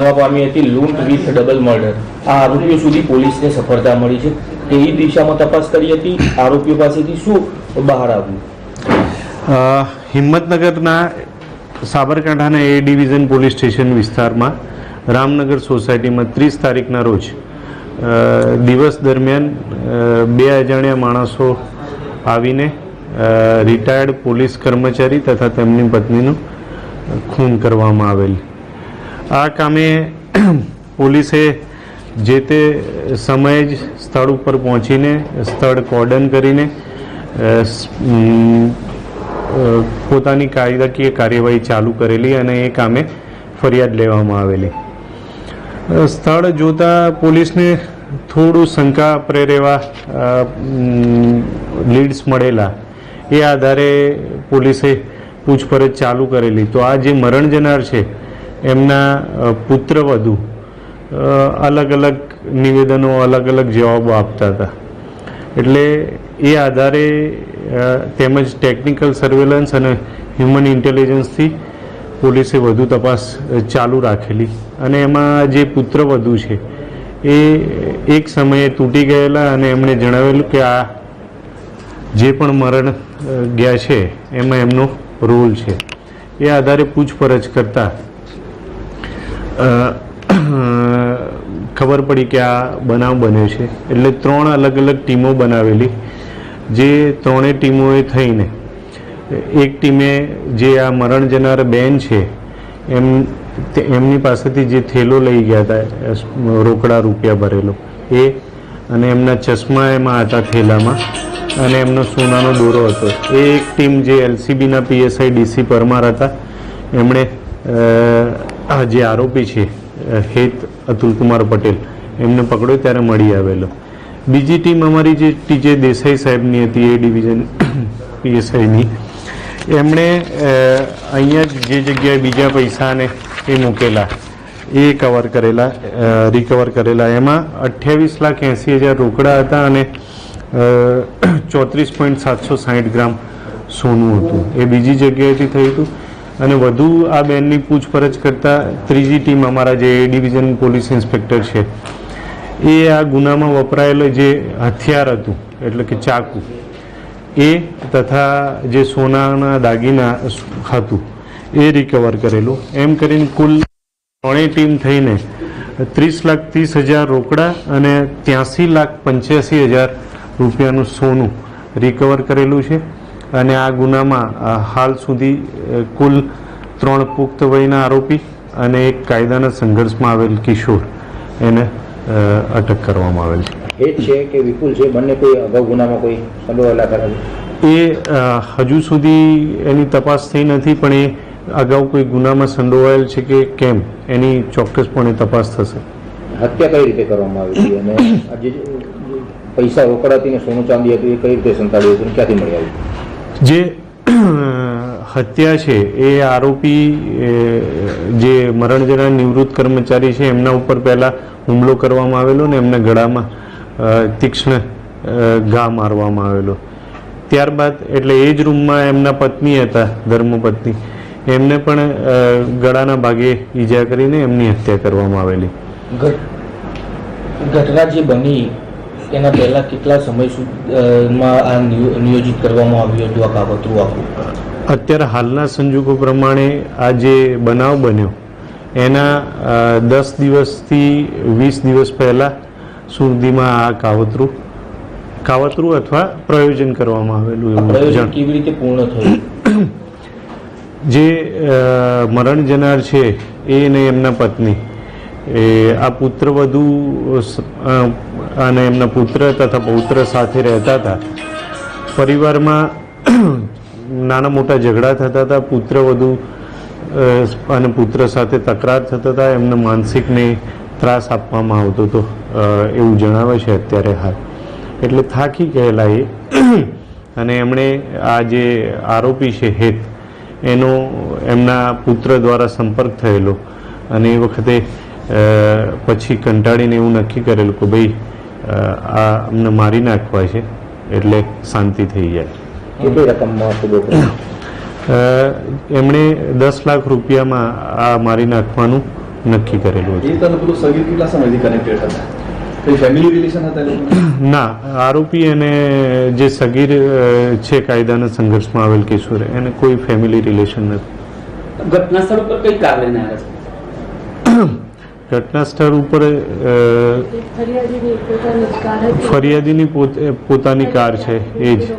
થવા પામી હતી, લૂંટ, વિથ, ડબલ મર્ડર. આ આરોપીઓ સુધી પોલીસને સફળતા મળી છે. તેવી દિશામાં તપાસ કરી હતી. આરોપીઓ પાસેથી શું બહાર આવ્યું? હિંમતનગરના સાબરકાંઠાના એ ડિવિઝન પોલીસ સ્ટેશન વિસ્તારમાં રામનગર સોસાયટીમાં ત્રીસ તારીખના રોજ દિવસ દરમિયાન બે અજાણ્યા માણસો આવીને રિટાયર્ડ પોલીસ કર્મચારી તથા તેમની પત્નીનું ખૂન કરવામાં આવેલ. આ કામે પોલીસે જે તે સમયે જ સ્થળ ઉપર પહોંચીને સ્થળ કોર્ડન કરીને પોતાની કાયદાકીય કાર્યવાહી ચાલુ કરેલી અને એ કામે ફરિયાદ લેવામાં આવેલી. સ્થળ જોતા પોલીસને થોડું શંકા, પ્રેરેવા લીડ્સ મળેલા. એ આધારે પોલીસે પૂછપરછ ચાલુ કરેલી. તો આ જે મરણ જનાર છે એમના પુત્રવધુ અલગ અલગ નિવેદનો, અલગ અલગ જવાબો આપતા હતા. એટલે એ આધારે તેમજ ટેકનિકલ સર્વેલન્સ અને હ્યુમન ઇન્ટેલિજન્સથી પોલીસે વધુ તપાસ ચાલુ રાખેલી. અને એમાં જે પુત્રવધુ છે, એ એક સમયે તૂટી ગયેલા અને એમણે જણાવેલું કે આ જે પણ મરણ ગયા છે, એમાં એમનો રોલ છે. એ આધારે પૂછપરછ કરતા ખબર પડી કે આ બનાવ બન્યો છે. એટલે ત્રણ અલગ અલગ ટીમો બનાવેલી. જે ત્રણેય ટીમોએ થઈને, એક ટીમે જે આ મરણ જનાર બેન છે, એમ એમની પાસેથી જે થેલો લઈ ગયા હતા રોકડા રૂપિયા ભરેલો. એ અને એમના ચશ્મા એમાં હતા થેલામાં, અને એમનો સોનાનો દોરો હતો. એ એક ટીમ જે એલસીબીના પીએસઆઈ ડીસી પરમાર હતા, એમણે આ જે આરોપી છે હેત અતુલકુમાર પટેલ, એમને પકડ્યો ત્યારે મળી આવેલો. બીજી ટીમ અમારી જે ટીજે દેસાઈ સાહેબની હતી, એ ડિવિઝન પીએસઆઈની. એમણે અહીંયા જ જગ્યાએ બીજા પૈસાને એ મૂકેલા, એ કવર કરેલા રિકવર કરેલા. એમાં અઠ્યાવીસ લાખ એંસી હજાર રોકડા હતા અને ચોત્રીસ પોઈન્ટ સાતસો સાહીઠ ગ્રામ સોનું હતું. એ બીજી જગ્યાએથી થયું હતું. અને વધુ આ બેનની પૂછપરછ કરતા ત્રીજી ટીમ અમારા જે ડિવિઝન પોલીસ ઇન્સ્પેક્ટર છે, એ આ ગુનામાં વપરાયેલું જે હથિયાર હતું, એટલે કે ચાકુ, એ તથા જે સોનાના દાગીના હતું, એ રિકવર કરેલું. એમ કરીને કુલ ત્રણેય ટીમ થઈને ત્રીસ લાખ ત્રીસ હજાર રોકડા અને ત્યાંસી લાખ પંચ્યાસી હજાર રૂપિયાનું સોનું રિકવર કરેલું છે. અને આ ગુનામાં હાલ સુધી કુલ ત્રણ પુખ્ત વયના આરોપી અને એક કાયદાના સંઘર્ષમાં આવેલ કિશોર. એને અટક કરવામાં આવેલ છે. એ છે કે વિપુલ છે? બંને કોઈ અગાઉ ગુનામાં કોઈ સંડોવાયેલા ખરા એ હજુ સુધી એની તપાસ થઈ નથી પણ એ અગાઉ કોઈ ગુનામાં સંડોવાયેલ છે કે કેમ? એની ચોક્કસપણે તપાસ થશે. હત્યા કઈ રીતે કરવામાં આવી હતી? અને પૈસા રોકડાતી ને સોનું ચાંદી હતું એ કઈ રીતે સંતાડ્યું હતું? ક્યાંથી મળી આવ્યું જે હત્યા છે, એ આરોપી જે મરણ નિવૃત્ત કર્મચારી છે, એમના ઉપર પહેલા હુમલો કરવામાં આવેલો ને એમના ગળામાં તીક્ષ્ણ ઘા મારવામાં આવેલો. ત્યારબાદ એટલે એ જ રૂમમાં એમના પત્ની હતા, ધર્મપત્ની. એમને પણ ગળાના ભાગે ઈજા કરીને એમની હત્યા કરવામાં આવેલી. ઘટના જે બની તેના પહેલા કેટલા સમય સુધીમાં આ નિયો- નિયોજિત કરવામાં આવ્યું હતું આ કાવતરું આખું? અત્યારે હાલના સંજોગો પ્રમાણે આ જે બનાવ બન્યો એના દસ દિવસથી વીસ દિવસ પહેલાં સુધીમાં આ કાવતરું કાવતરું અથવા પ્રયોજન કરવામાં આવેલું એવું કેવી રીતે પૂર્ણ થયું? જે મરણ જનાર છે એ અને એમના પત્ની એ આ પુત્રવધુ અને એમના પુત્ર તથા પૌત્ર સાથે રહેતા હતા. પરિવારમાં નાના મોટા ઝઘડા થતા હતા. પુત્રવધુ અને પુત્ર સાથે તકરાર થતા હતા. એમને માનસિકને ત્રાસ આપવામાં આવતો હતો એવું જણાવે છે અત્યારે હાલ. એટલે થાકી ગયેલા એ. અને એમણે આ જે આરોપી છે હેત, એનો એમના પુત્ર દ્વારા સંપર્ક થયેલો. અને એ વખતે પછી કંટાળીને એવું નક્કી કરેલું કે ભાઈ આ અમને મારી નાખવા છે એટલે શાંતિ થઈ જાય. એમણે દસ લાખ રૂપિયામાં આ મારી નાખવાનું નક્કી કરેલું હતું. એ તને પેલું સગીર કેટલા સમયથી કનેક્ટેડ હતા? કઈ ફેમિલી રિલેશન હતા એ લોકોના? ના આરોપી અને જે સગીર છે કાયદાના સંઘર્ષમાં આવેલ કિશોર એને કોઈ ફેમિલી રિલેશન નથી. ઘટના સ્થળ પર કઈ કાર લઈને આવ્યા છે? ઘટના સ્થળ ઉપર ફરિયાદીની પોતાની કાર હતી. ફરિયાદીની પોત- પોતાની કાર છે એ જ.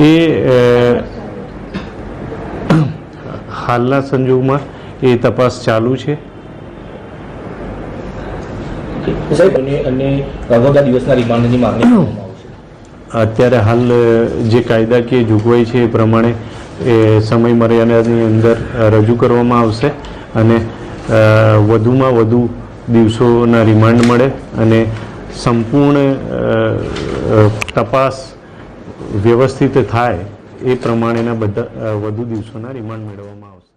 એ હાલના સંજોગમાં એ તપાસ ચાલુ છે. અત્યારે હાલ જે કાયદાકીય જોગવાઈ છે એ પ્રમાણે એ સમય મર્યાદાની અંદર રજૂ કરવામાં આવશે અને વધુમાં વધુ દિવસોના રિમાન્ડ મળે અને સંપૂર્ણ તપાસ વ્યવસ્થિત થાય એ પ્રમાણેના બધા વધુ દિવસોના રિમાન્ડ મેળવવામાં આવશે.